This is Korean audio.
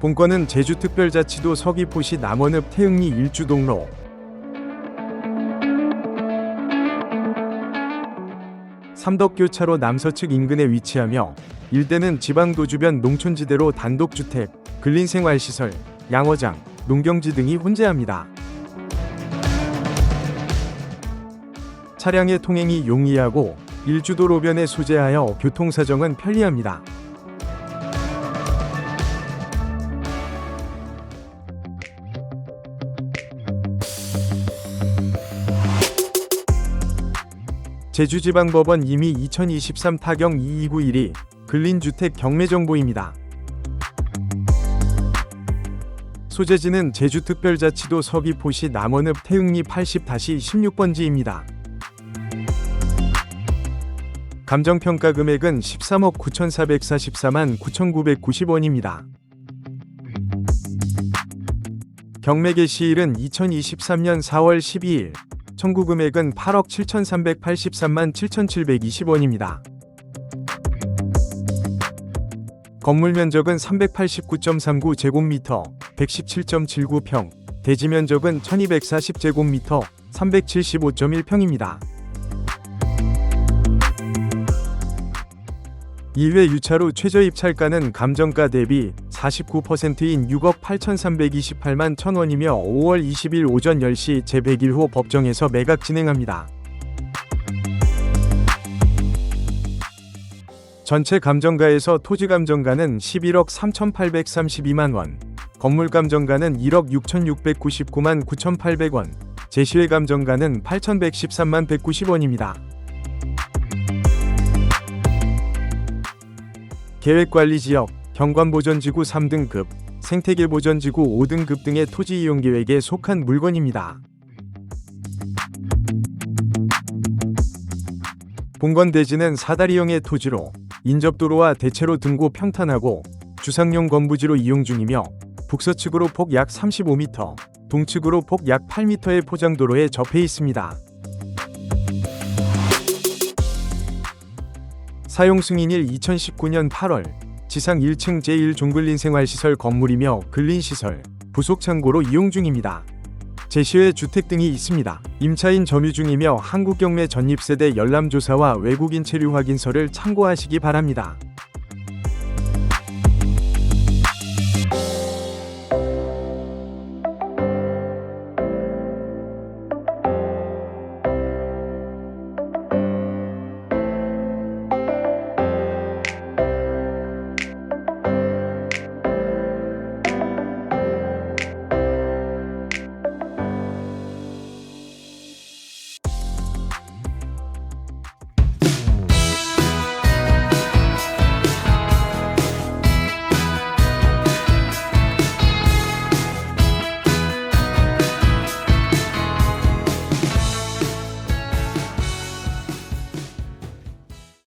본건은 제주특별자치도 서귀포시 남원읍 태흥리 일주동로 삼덕교차로 남서측 인근에 위치하며 일대는 지방도 주변 농촌지대로 단독주택, 근린생활시설, 양어장, 농경지 등이 혼재합니다. 차량의 통행이 용이하고 일주도로변에 소재하여 교통사정은 편리합니다. 제주지방법원 이미 2023 타경 2291이 근린주택 경매정보입니다. 소재지는 제주특별자치도 서귀포시 남원읍 태흥리 80-16번지입니다. 감정평가 금액은 13억 9,444만 9,990원입니다. 경매 개시일은 2023년 4월 12일, 청구 금액은 8억 7,383만 7,720원입니다. 건물 면적은 389.39 제곱미터, 117.79 평, 대지 면적은 1240 제곱미터, 375.1 평입니다. 2회 유차로 최저 입찰가는 감정가 대비 49%인 6억 8,328만 1,000원이며 5월 20일 오전 10시 제101호 법정에서 매각 진행합니다. 전체 감정가에서 토지 감정가는 11억 3,832만 원, 건물 감정가는 1억 6,699만 9,800원, 제시회 감정가는 8,113만 190원입니다. 계획관리지역, 경관보전지구 3등급, 생태계보전지구 5등급 등의 토지 이용 계획에 속한 물건입니다. 본건 대지는 사다리형의 토지로 인접도로와 대체로 등고 평탄하고 주상용 건부지로 이용 중이며 북서측으로 폭 약 35m, 동측으로 폭 약 8m의 포장도로에 접해 있습니다. 사용 승인일 2019년 8월 지상 1층 제1종근린생활시설 건물이며 근린시설, 부속창고로 이용 중입니다. 제시회 주택 등이 있습니다. 임차인 점유 중이며 한국경매 전입세대 열람조사와 외국인 체류 확인서를 참고하시기 바랍니다.